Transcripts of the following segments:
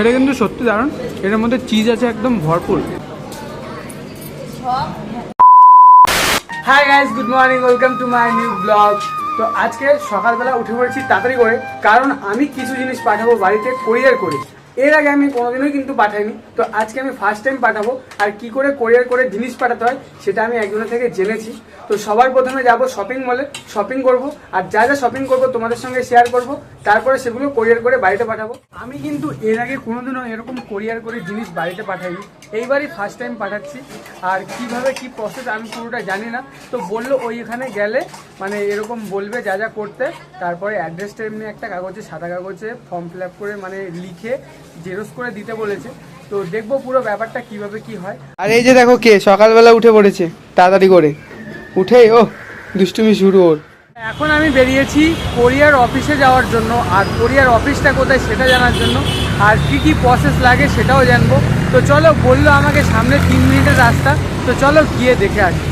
এটা কিন্তু সত্যি দারুণ। এটার মধ্যে চিজ আছে একদম ভরপুর। Hi guys good morning welcome to my new blog তো আজকে সকালবেলা উঠে পড়েছি তাড়াতাড়ি করে, কারণ আমি কিছু জিনিস পাঠাবো বাড়িতে কোরিয়ার করে। এর আগে আমি কোনোদিনই কিন্তু পাঠাইনি। তো আজকে আমি ফার্স্ট টাইম পাঠাবো। আর কি করে কোরিয়ার করে জিনিস পাঠাতে হয়, সেটা আমি একজনের থেকে জেনেছি। তো সবার প্রথমে যাব শপিং মলে শপিং করব। আর যা যা শপিং করব তোমাদের সঙ্গে শেয়ার করব। তারপরে সেগুলো কোরিয়ার করে বাড়িতে পাঠাবো। আমি কিন্তু এর আগে কোনোদিনও এরকম কোরিয়ার করে জিনিস বাড়িতে পাঠাইনি। এইবারই ফার্স্ট টাইম পাঠাচ্ছি। আর কীভাবে কি প্রসেস আমি পুরোটা জানি না। তো বলল ওইখানে গেলে মানে এরকম বলবে যা যা করতে। তারপরে অ্যাড্রেসটা এমনি একটা কাগজে, সাদা কাগজে ফর্ম ফিল করে মানে লিখে জেরক্স করে দিতে বলেছে। তো দেখব পুরো ব্যাপারটা কীভাবে কি হয়। আর এই যে দেখো কে সকালবেলা উঠে পড়েছে তাড়াতাড়ি করে। উঠে ও দুষ্টুমি শুরু ওর। এখন আমি বেরিয়েছি কোরিয়ার অফিসে যাওয়ার জন্য আর কোরিয়ার অফিসটা কোথায় সেটা জানার জন্য আর কি কি প্রসেস লাগে সেটাও জানব। তো চলো বলল আমাকে সামনে তিন মিনিটের রাস্তা তো চলো গিয়ে দেখে আসি।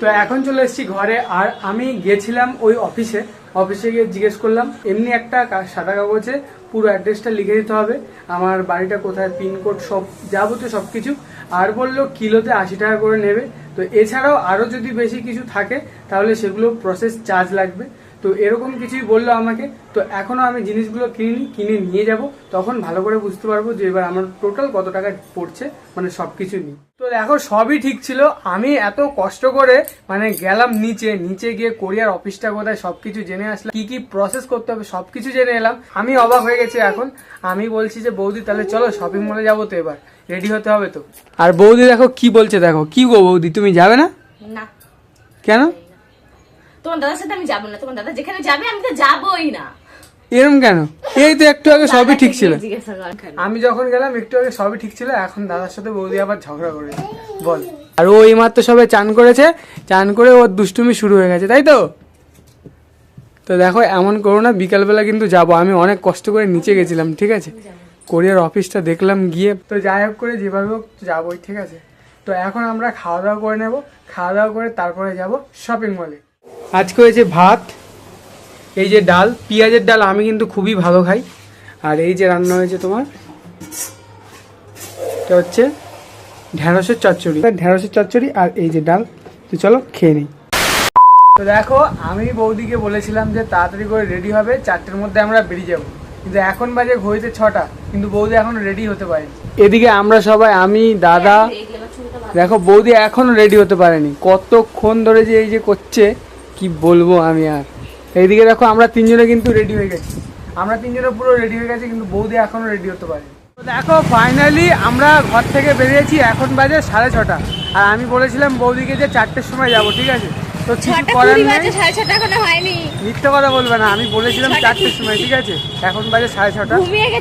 তো এখন চলে এসেছি ঘরে আর আমি গেছিলাম ওই অফিসে অফিসে গিয়ে জিজ্ঞেস করলাম, এমনি একটা সাদা কাগজে পুরো অ্যাড্রেসটা লিখে দিতে হবে। আমার বাড়িটা কোথায় পিনকোড সব যাবতীয় সব কিছু আর বলল, কিলোতে আশি টাকা করে নেবে। তো এছাড়াও আরও যদি বেশি কিছু থাকে, তাহলে সেগুলো প্রসেস চার্জ লাগবে। তো এরকম কিছুই বলল আমাকে। তো এখনও আমি জিনিসগুলো কিনিনি কিনে নিয়ে যাব। তখন ভালো করে বুঝতে পারব যে এবার আমার টোটাল কত টাকা পড়ছে মানে সব কিছু নিয়ে। তো দেখো সবই ঠিক ছিল। আমি এত কষ্ট করে মানে গেলাম নিচে। নিচে গিয়ে কোরিয়ার অফিসটা কোথায় সবকিছু জেনে আসলাম। কি কি প্রসেস করতে হবে সবকিছু জেনে এলাম। আমি অবাক হয়ে গেছি এখন। আমি বলছি যে বৌদি তাহলে চলো শপিং মলে যাব তো এবার। রেডি হতে হবে তো? আর বৌদি দেখো কি বলছে দেখো। কি গো বৌদি তুমি যাবে না? না। কেন? তোমার দাদার সাথে আমি যাব না তোমার দাদা যেখানে যাবে আমি তো যাবোই না। এরম কেন? এই তো একটু আগে সবই ঠিক ছিল। কর। আমি যখন গেলাম একটু আগে সবই ঠিক ছিল এখন দাদার সাথে বৌদি আবার ঝগড়া করেছে। বল। আর ও এইমাত্র সবে চান করেছে চান করে ওর দুষ্টুমি শুরু হয়ে গেছে তাই তো? তো দেখো এমন করো না বিকালবেলা কিন্তু যাব। আমি অনেক কষ্ট করে নিচে গেছিলাম ঠিক আছে? কোরিয়ার অফিসটা দেখলাম গিয়ে। তো যাই হোক করে যেভাবে হোক যাবোই ঠিক আছে? তো এখন আমরা খাওয়া দাওয়া করে নেব খাওয়া দাওয়া করে তারপরে যাব শপিং মলে আজকে হয়েছে ভাত, এই যে ডাল, পেঁয়াজের ডাল আমি কিন্তু খুবই ভালো খাই। আর এই যে রান্না হয়েছে তোমার, এটা হচ্ছে ঢ্যাঁড়সের চচ্চড়ি। ঢ্যাঁড়সের চচ্চড়ি আর এই যে ডাল, তো চলো খেয়ে নিই। তো দেখো, আমি বৌদিকে বলেছিলাম যে তাড়াতাড়ি করে রেডি হবে, চারটের মধ্যে আমরা বেরিয়ে যাব। কিন্তু এখন বাজে ঘড়িতে ছটা, কিন্তু বৌদি এখন রেডি হতে পারেনি। এদিকে আমরা সবাই, আমি, দাদা। দেখো বৌদি এখনও রেডি হতে পারেনি। কতক্ষণ ধরে যে এই যে করছে কি বলব আমি আর? এইদিকে দেখো আমরা তিনজনে কিন্তু রেডি হয়ে গেছি। আমরা তিনজনে পুরো রেডি হয়ে গেছি কিন্তু বৌদি এখনও রেডি হতে পারে দেখো ফাইনালি আমরা ঘর থেকে বেরিয়েছি এখন বাজে সাড়ে ছটা। আর আমি বলেছিলাম বৌদিকে যে চারটের সময় যাব ঠিক আছে? তো কিছু করার নেই। মিথ্যে কথা বলবে না আমি বলেছিলাম চারটের সময় ঠিক আছে? এখন বাজে সাড়ে ছটা।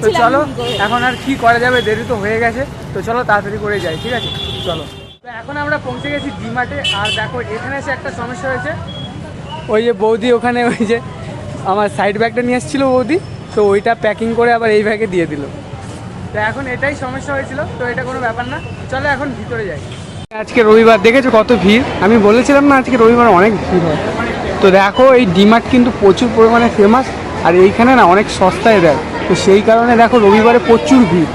তো চলো এখন আর কি করা যাবে দেরি তো হয়ে গেছে। তো চলো তাড়াতাড়ি করে যাই ঠিক আছে? চলো। তো এখন আমরা পৌঁছে গেছি ডিমার্টে আর দেখো এখানে এসে একটা সমস্যা হয়েছে। ওই যে বৌদি ওখানে ওই যে আমার সাইড ব্যাগটা নিয়ে এসেছিল বৌদি তো ওইটা প্যাকিং করে আবার এই ব্যাগে দিয়ে দিল। তো এখন এটাই সমস্যা হয়েছিল তো এটা কোনো ব্যাপার না। চলো এখন ভিতরে যাই। আজকে রবিবার দেখেছ কত ভিড়? আমি বলেছিলাম না আজকে রবিবার অনেক ভিড় হয়। তো দেখো এই ডিমার্ট কিন্তু প্রচুর পরিমাণে ফেমাস আর এইখানে না অনেক সস্তায় দেয়। তো সেই কারণে দেখো রবিবারে প্রচুর ভিড়।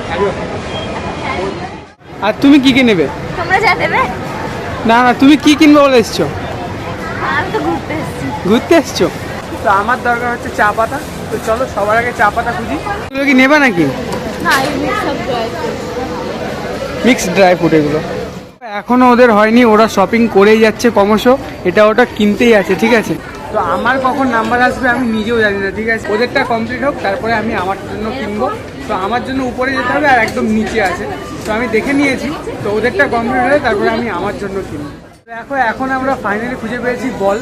আর তুমি কি কি নেবে? তোমরা যা দেবে। না না তুমি কি কিনবে বলে এসছো? ঘুরতে এসেছি। ঘুরতে এসছো? তো আমার দরকার হচ্ছে চা পাতা। তো চলো সবার আগে চা পাতা খুঁজি। এগুলো কি নেবে নাকি? মিক্সড ড্রাই ফ্রুট এগুলো। এখনও ওদের হয়নি ওরা শপিং করেই যাচ্ছে ক্রমশ। এটা ওটা কিনতেই আছে ঠিক আছে? তো আমার কখন নাম্বার আসবে আমি নিজেও জানি না ঠিক আছে? ওদেরটা কমপ্লিট হোক তারপরে আমি আমার জন্য কিনবো। তো আমার জন্য উপরে যেতে হবে আর একদম নিচে আছে। তো আমি দেখে নিয়েছি তো ওদেরটা কমপ্লিট হলে তারপরে আমি আমার জন্য কিনবো। দেখো এখন আমরা ফাইনালি খুঁজে পেয়েছি বল।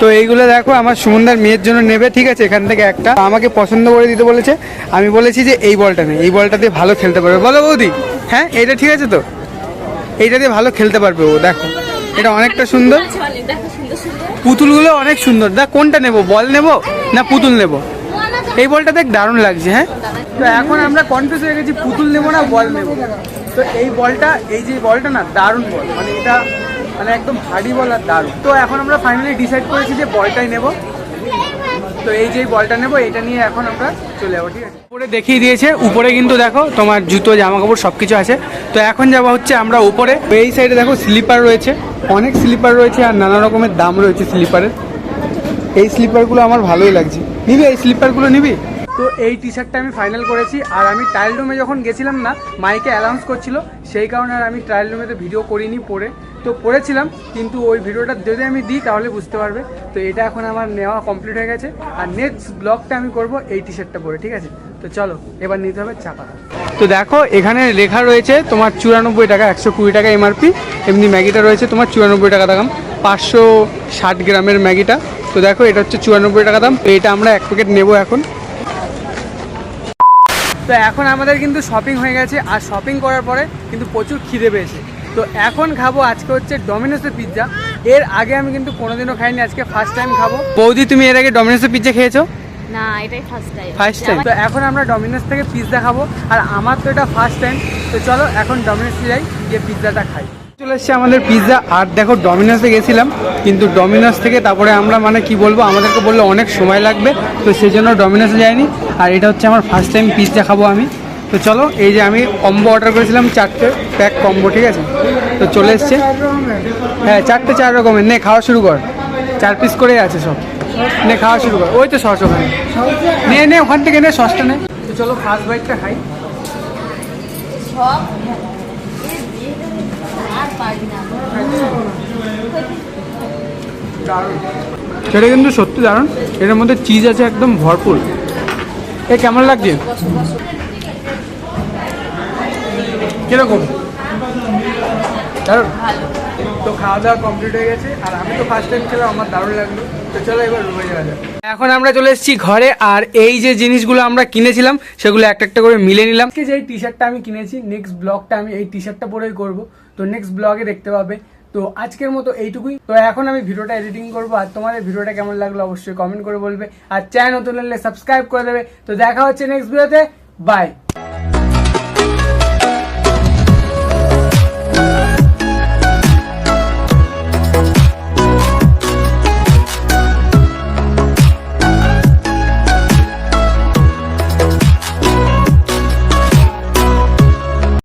তো এইগুলো দেখো আমার সুমনদার মেয়ের জন্য নেবে ঠিক আছে এখান থেকে একটা। আমাকে পছন্দ করে দিতে বলেছে। আমি বলেছি যে এই বলটা নেই এই বলটা দিয়ে ভালো খেলতে পারবে। বলো বৌদি হ্যাঁ এইটা ঠিক আছে তো? এইটা দিয়ে ভালো খেলতে পারবে ও দেখো। এটা অনেকটা সুন্দর। পুতুলগুলো অনেক সুন্দর। দেখ কোনটা নেব বল নেব না পুতুল নেব? এই বলটা দেখ দারুণ লাগছে হ্যাঁ? তো এখন আমরা কনফিউজ হয়ে গেছি পুতুল নেব না বল নেব? তো এই বলটা, এই যে বলটা না, দারুণ বল। মানে এটা মানে একদম হার্ডি বল আর দারুণ। তো এখন আমরা ফাইনালি ডিসাইড করেছি যে বলটাই নেব। তো এই যে বলটা নেব, এটা নিয়ে এখন আমরা চলে যাব, ঠিক আছে? উপরে দেখিয়ে দিয়েছে। উপরে কিন্তু দেখো, তোমার জুতো জামা কাপড় সব কিছু আছে। তো এখন যাব হচ্ছে আমরা উপরে। এই সাইডে দেখো স্লিপার রয়েছে। অনেক স্লিপার রয়েছে আর নানা রকমের দাম রয়েছে স্লিপারের এই স্লিপারগুলো আমার ভালোই লাগছে। নিবি এই স্লিপারগুলো নিবি? তো এই টি শার্টটা আমি ফাইনাল করেছি। আর আমি ট্রায়াল রুমে যখন গেছিলাম না মাইকে অ্যানাউন্স করছিল, সেই কারণে আর আমি ট্রায়াল রুমেতে ভিডিও করিনি পরে তো পড়েছিলাম, কিন্তু ওই ভিডিওটা যদি আমি দিই, তাহলে বুঝতে পারবে। তো এটা এখন আমার নেওয়া কমপ্লিট হয়ে গেছে। আর নেক্সট ব্লগটা আমি করব এই টি শার্টটা পরে, ঠিক আছে? তো চলো, এবার নিতে হবে চাপা তো দেখো, এখানে লেখা রয়েছে তোমার চুরানব্বই টাকা, একশো কুড়ি টাকা এমআরপি এমনি ম্যাগিটা রয়েছে তোমার চুরানব্বই টাকা দাম, পাঁচশো ষাট গ্রামের ম্যাগিটা। তো দেখো, এটা হচ্ছে চুরানব্বই টাকা দাম। তো এটা আমরা এক প্যাকেট নেব এখন। তো এখন আমাদের কিন্তু শপিং হয়ে গেছে আর শপিং করার পরে কিন্তু প্রচুর খিদে পেয়েছে। তো এখন খাব আজকে হচ্ছে ডমিনোসের পিৎজা এর আগে আমি কিন্তু কোনোদিনও খাইনি আজকে ফার্স্ট টাইম খাব। বৌদি তুমি এর আগে ডমিনোসের পিৎজা খেয়েছো? না এটাই ফার্স্ট টাইম ফার্স্ট টাইম তো এখন আমরা ডমিনোস থেকে পিৎজা খাব আর আমার তো এটা ফার্স্ট টাইম তো চলো এখন ডমিনোসে যাই গিয়ে পিৎজাটা খাই। চলে এসছে আমাদের পিৎজা আর দেখো ডমিনোসে গেছিলাম, কিন্তু ডমিনোস থেকে তারপরে আমরা মানে কি বলব, আমাদেরকে বললে অনেক সময় লাগবে, তো সেই জন্য ডমিনোসে যাইনি। আর এটা হচ্ছে আমার ফার্স্ট টাইম পিৎজা খাব আমি। তো চলো, এই যে আমি কম্বো অর্ডার করেছিলাম, চারটে প্যাক কম্বো ঠিক আছে? তো চলে এসছে। হ্যাঁ চারটে চার রকমের। নে, খাওয়া শুরু কর। চার পিস করে আছে সব। নে, খাওয়া শুরু কর। ওই তো সস ওখানে। নে নে, ওখান থেকে নে সসটা নে। তো চলো ফার্স্ট বাইটটা খাই। সেটা কিন্তু সত্যি দারুণ। এটার মধ্যে চিজ আছে একদম ভরপুর। এ, কেমন লাগছে? কীরকম? তো খাওয়া দাওয়া কমপ্লিট হয়ে গেছে, আর আমি তো ফার্স্ট টাইম খেলাম, আমার দারুণ লাগল। তো চলো এবার রুমে যাওয়া যাক। এখন আমরা চলে এসেছি ঘরে, আর এই যে জিনিসগুলো আমরা কিনেছিলাম, সেগুলো একটা একটা করে মিলে নিলাম। যে টি শার্টটা আমি কিনেছি নেক্সট ব্লগটা আমি এই টি শার্টটা পরেই করব। তো নেক্সট ব্লগে দেখতে পাবে। তো আজকের মতো এইটুকুই। তো এখন আমি ভিডিওটা এডিটিং করব, আর তোমাদের ভিডিওটা কেমন লাগল অবশ্যই কমেন্ট করে বলবে। আর চ্যানেল নতুন হলে সাবস্ক্রাইব করে দেবে। তো দেখা হচ্ছে নেক্সট ভিডিওতে বাই